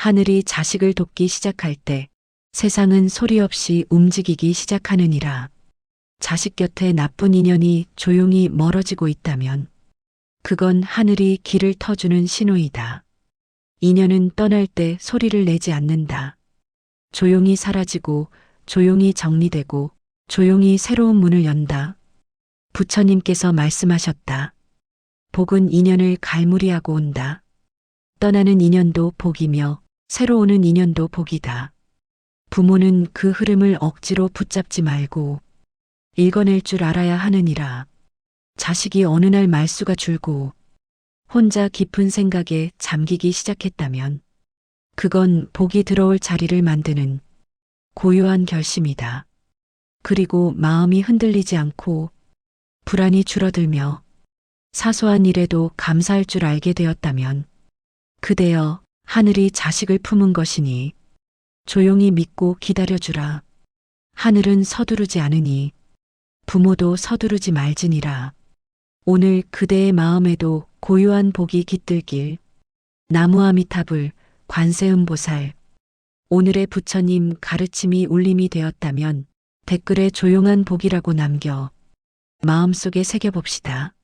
하늘이 자식을 돕기 시작할 때 세상은 소리 없이 움직이기 시작하느니라. 자식 곁에 나쁜 인연이 조용히 멀어지고 있다면 그건 하늘이 길을 터주는 신호이다. 인연은 떠날 때 소리를 내지 않는다. 조용히 사라지고 조용히 정리되고 조용히 새로운 문을 연다. 부처님께서 말씀하셨다. 복은 인연을 갈무리하고 온다. 떠나는 인연도 복이며 새로 오는 인연도 복이다. 부모는 그 흐름을 억지로 붙잡지 말고 읽어낼 줄 알아야 하느니라. 자식이 어느 날 말수가 줄고 혼자 깊은 생각에 잠기기 시작했다면 그건 복이 들어올 자리를 만드는 고요한 결심이다. 그리고 마음이 흔들리지 않고 불안이 줄어들며 사소한 일에도 감사할 줄 알게 되었다면 그대여 하늘이 자식을 품은 것이니 조용히 믿고 기다려주라. 하늘은 서두르지 않으니 부모도 서두르지 말지니라. 오늘 그대의 마음에도 고요한 복이 깃들길. 나무아미타불 관세음보살. 오늘의 부처님 가르침이 울림이 되었다면 댓글에 조용한 복이라고 남겨 마음속에 새겨봅시다.